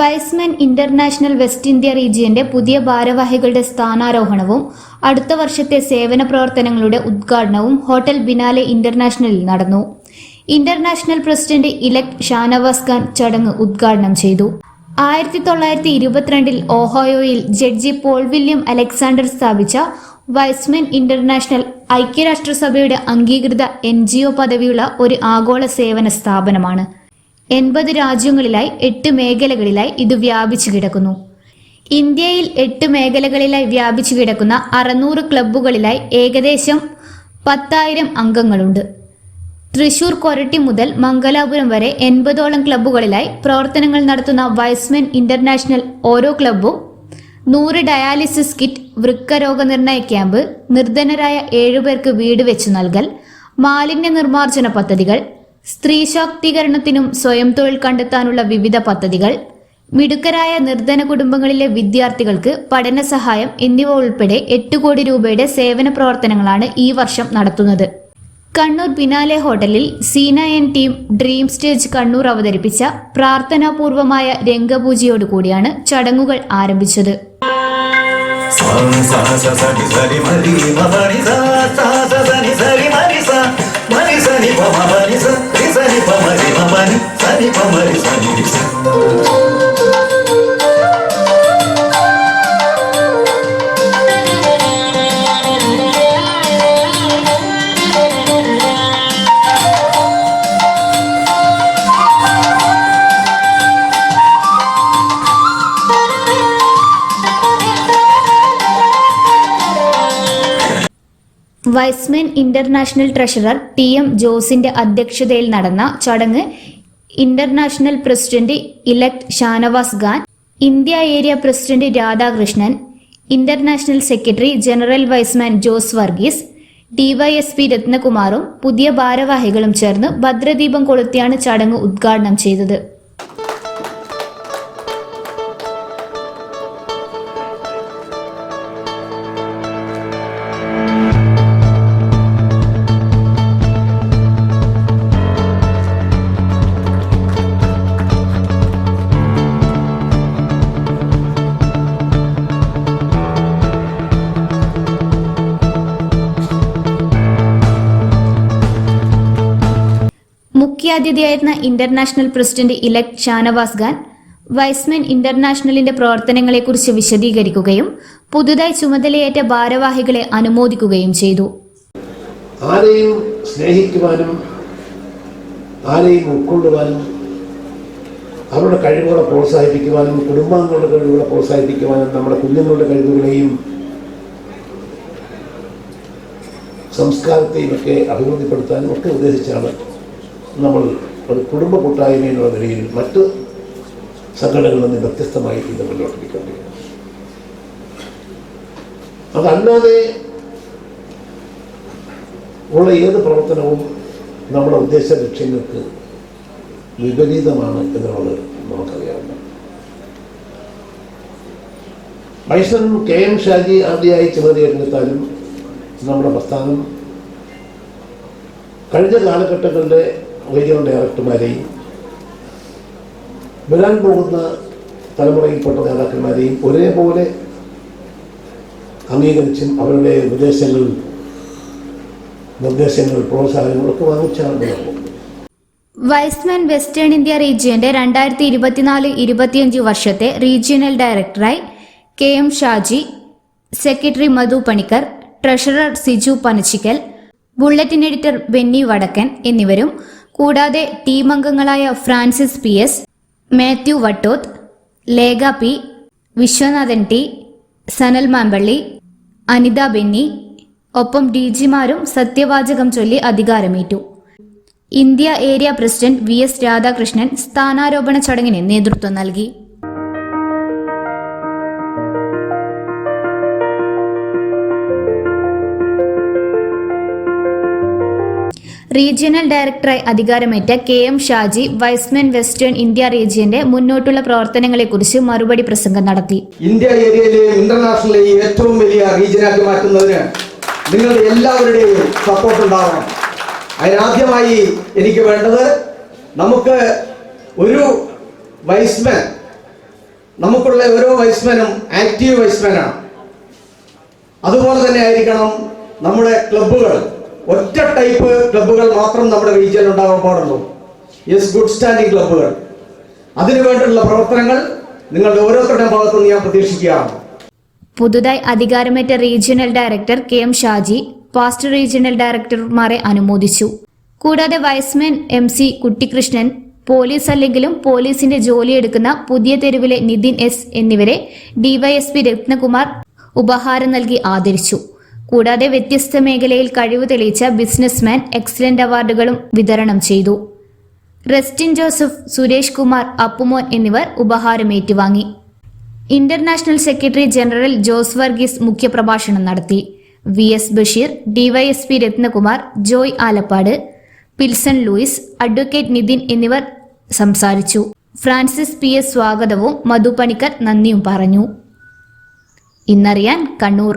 Y's Men international west India റീജിയന്റെ പുതിയ ഭാരവാഹികളുടെ സ്ഥാനാരോഹണവും അടുത്ത വർഷത്തെ സേവന പ്രവർത്തനങ്ങളുടെ ഉദ്ഘാടനവും ഹോട്ടൽ ബിനാലെ ഇന്റർനാഷണലിൽ നടന്നു. International president elect Shanavas Khan ചടങ്ങ് ഉദ്ഘാടനം ചെയ്തു. ആയിരത്തി തൊള്ളായിരത്തി ഇരുപത്തിരണ്ടിൽ ഓഹോയോയിൽ ജഡ്ജി പോൾ വില്യം അലക്സാണ്ടർ സ്ഥാപിച്ച വൈസ്മെൻ ഇന്റർനാഷണൽ ഐക്യരാഷ്ട്രസഭയുടെ അംഗീകൃത എൻ പദവിയുള്ള ഒരു ആഗോള സേവന സ്ഥാപനമാണ്. എൺപത് രാജ്യങ്ങളിലായി എട്ട് മേഖലകളിലായി ഇത് വ്യാപിച്ചു കിടക്കുന്നു. ഇന്ത്യയിൽ എട്ട് മേഖലകളിലായി വ്യാപിച്ചു കിടക്കുന്ന അറുന്നൂറ് ക്ലബ്ബുകളിലായി ഏകദേശം പത്തായിരം അംഗങ്ങളുണ്ട്. തൃശൂർ കൊരട്ടി മുതൽ മംഗലാപുരം വരെ എൺപതോളം ക്ലബ്ബുകളിലായി പ്രവർത്തനങ്ങൾ നടത്തുന്ന വൈസ്മെൻ ഇന്റർനാഷണൽ ഓരോ ക്ലബ്ബും നൂറ് ഡയാലിസിസ് കിറ്റ് വൃക്കരോഗ നിർണയ ക്യാമ്പ് നിർധനരായ ഏഴുപേർക്ക് വീട് വെച്ചു നൽകൽ മാലിന്യ നിർമ്മാർജന പദ്ധതികൾ സ്ത്രീ ശാക്തീകരണത്തിനും സ്വയം തൊഴിൽ കണ്ടെത്താനുള്ള വിവിധ പദ്ധതികൾ മിടുക്കരായ നിർധന കുടുംബങ്ങളിലെ വിദ്യാർത്ഥികൾക്ക് പഠന സഹായം എന്നിവ ഉൾപ്പെടെ എട്ട് കോടി രൂപയുടെ സേവന പ്രവർത്തനങ്ങളാണ് ഈ വർഷം നടത്തുന്നത് കണ്ണൂർ ബിനാലെ ഹോട്ടലിൽ Seena N team dream stage Kannur അവതരിപ്പിച്ച പ്രാർത്ഥനാപൂർവമായ രംഗപൂജയോടുകൂടിയാണ് ചടങ്ങുകൾ ആരംഭിച്ചത് Sani pamari, mamani, sani pamari, sani nisa. Y's Men international treasurer T M ജോസിന്റെ അധ്യക്ഷതയിൽ നടന്ന ചടങ്ങ് international president elect Shanavas Khan India area president Radhakrishnan international secretary general Y's Man Jose Varghese DYSP രത്നകുമാറും പുതിയ ഭാരവാഹികളും ചേർന്ന് ഭദ്രദീപം കൊളുത്തിയാണ് ചടങ്ങ് ഉദ്ഘാടനം ചെയ്തത്. മുഖ്യാതിഥിയായിരുന്ന international president elect Shanavas Khan Y's Men ഇന്റർനാഷണലിന്റെ പ്രവർത്തനങ്ങളെക്കുറിച്ച് വിശദീകരിക്കുകയും പുതുതായി ചുമതലയേറ്റ ഭാരവാഹികളെ അനുമോദിക്കുകയും ചെയ്തു. ആരെയും സ്നേഹിക്കുവാനും ആരെയും ഉൾക്കൊള്ളുവാനും അവരുടെ കഴിവുകളെ പ്രോത്സാഹിപ്പിക്കുവാനും കുടുംബാംഗങ്ങളുടെ കഴിവുകളെ പ്രോത്സാഹിപ്പിക്കുവാനും നമ്മുടെ കുഞ്ഞുങ്ങളുടെ കഴിവുകളെയും സംസ്കാരത്തെയും ഒക്കെ അഭിവൃദ്ധിപ്പെടുത്താനും ഒക്കെ ഉദ്ദേശിച്ചാണ് നമ്മൾ ഒരു കുടുംബ കൂട്ടായ്മ എന്നുള്ള നിലയിൽ മറ്റ് സംഘടനകളിൽ നിന്ന് വ്യത്യസ്തമായി ഇത് മുന്നോട്ട് നിൽക്കേണ്ടത് അതല്ലാതെ ഉള്ള ഏത് പ്രവർത്തനവും നമ്മുടെ ഉദ്ദേശ ലക്ഷ്യങ്ങൾക്ക് വിപരീതമാണ് എന്നുള്ളത് നമുക്കറിയാവുന്ന. വൈഷ്ണൻ കെ എം ഷാജി ആദ്യമായി ചുമതലയെടുത്താലും നമ്മുടെ പ്രസ്ഥാനം കഴിഞ്ഞ കാലഘട്ടങ്ങളിലെ റീജിയണൽ ഡയറക്ടർമാരെയും വരാൻ പോകുന്ന തലമുറയിൽപ്പെട്ട നേതാക്കന്മാരെയും ഒരേപോലെ അംഗീകരിച്ചും അവരുടെ ഉപദേശങ്ങൾ നിർദ്ദേശങ്ങൾ പ്രോത്സാഹനങ്ങളൊക്കെ വാങ്ങിച്ചാണ് വൈസ്മാൻ വെസ്റ്റേൺ ഇന്ത്യ റീജിയന്റെ രണ്ടായിരത്തി ഇരുപത്തിനാല് ഇരുപത്തിയഞ്ച് വർഷത്തെ റീജിയണൽ ഡയറക്ടറായി K M Shaji secretary Madhu Panicker treasurer Siju Panachikkal bulletin editor Benny Vadakkan എന്നിവരും കൂടാതെ ടീം അംഗങ്ങളായ Francis P S Mathew Vattoth Lekha P Viswanathan T Sanal Mampally Anitha Benny ഒപ്പം ഡി ജിമാരും സത്യവാചകം ചൊല്ലി അധികാരമേറ്റു. India area president V S Radhakrishnan സ്ഥാനാരോപണ ചടങ്ങിന് നേതൃത്വം നൽകി. റീജിയണൽ ഡയറക്ടറായി അധികാരമേറ്റ K M Shaji Y's Men western India റീജിയന്റെ മുന്നോട്ടുള്ള പ്രവർത്തനങ്ങളെക്കുറിച്ച് മറുപടി പ്രസംഗം നടത്തി. ഇന്ത്യ ഏരിയയിലെ ഇന്റർനാഷണലിലെ ഏറ്റവും വലിയ റീജിയനാക്കി മാറ്റുന്നതിന് നിങ്ങളുടെ എല്ലാവരുടെയും സപ്പോർട്ട് ഉണ്ടാവണം. അതിനാദ്യമായി എനിക്ക് വേണ്ടത് നമുക്ക് ഒരു വൈസ്മാൻ നമുക്കുള്ള ഓരോ വൈസ്മാനും ആക്റ്റീവ് വൈസ്മാനാണ്. അതുപോലെ തന്നെ ആയിരിക്കണം നമ്മുടെ ക്ലബ്ബുകൾ ഒറ്റ ടൈപ്പ് ക്ലബ്ബുകൾ മാത്രം നമ്മുടെ റീജിയനിൽ ഉണ്ടാകാൻ പാടുള്ളൂ. യെസ് ഗുഡ് സ്റ്റാൻഡിംഗ് ക്ലബ്ബുകൾ അതിനു വേണ്ടിയുള്ള പ്രവർത്തനങ്ങൾ നിങ്ങളുടെ ഓരോരുത്തരുടെയും ഭാഗത്തുനിന്ന് ഞാൻ പ്രതീക്ഷിക്കുകയാണ്. പുതുതായി അധികാരമേറ്റ regional director K M Shaji past regional ഡയറക്ടർമാരെ അനുമോദിച്ചു. കൂടാതെ Y's Man M C Kuttikrishnan police അല്ലെങ്കിലും പോലീസിന്റെ ജോലിയെടുക്കുന്ന പുതിയ തെരുവിലെ നിതിൻ എസ് എന്നിവരെ ഡിവൈഎസ്പി രത്നകുമാർ ഉപഹാരം നൽകി ആദരിച്ചു. കൂടാതെ വ്യത്യസ്ത മേഖലയിൽ കഴിവ് തെളിയിച്ച ബിസിനസ്മാൻ എക്സലന്റ് അവാർഡുകളും വിതരണം ചെയ്തു. റെസ്റ്റിൻ ജോസഫ് സുരേഷ് കുമാർ അപ്പുമോൻ എന്നിവർ ഉപഹാരം ഏറ്റുവാങ്ങി international secretary general Jose Varghese മുഖ്യപ്രഭാഷണം നടത്തി. V S Basheer DYSP Ratnakumar Joy Alappad Pilson Louis advocate Nithin എന്നിവർ സംസാരിച്ചു. ഫ്രാൻസിസ് പി എസ് സ്വാഗതവും മധു പണിക്കർ നന്ദിയും പറഞ്ഞു. ഇന്നറിയാൻ കണ്ണൂർ.